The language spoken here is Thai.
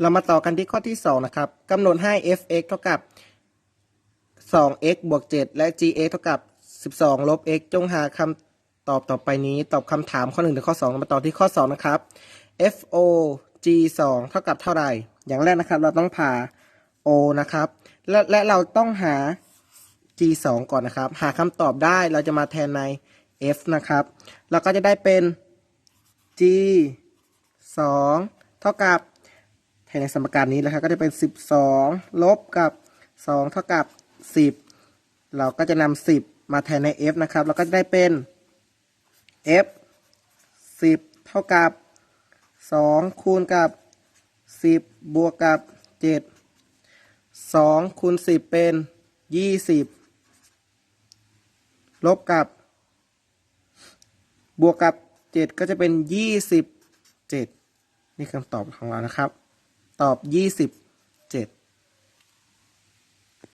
เรามาต่อกันที่ข้อที่ 2 นะครับกำหนดให้ f(x) เท่ากับ 2x บวก 7 และ gx เท่ากับ 12 ลบ x จงหาคำตอบต่อไปนี้ ตอบคำถามข้อ 1 ถึงข้อ2มาต่อที่ข้อ 2 นะครับ fo g 2เท่ากับเท่าไหร่ อย่างแรกนะครับ เราต้องผ่า o นะครับ และและเราต้องหา g 2ก่อนนะครับ หาคำตอบได้เราจะมาแทนใน f นะครับ เราก็จะได้เป็น g 2เท่ากับ แทนในสมการนี้นะครับก็จะเป็น 12 ลบกับ 2 เท่ากับ 10 เราก็จะนำ10 มาแทนใน f นะครับ เราก็จะได้เป็น f 10 เท่ากับ 2 คูณกับ 10 บวกกับ 7 2คูณ10 เป็น 20 ลบกับบวกกับ 7 ก็จะเป็น 27 นี่คำตอบของเรานะครับ ตอบ27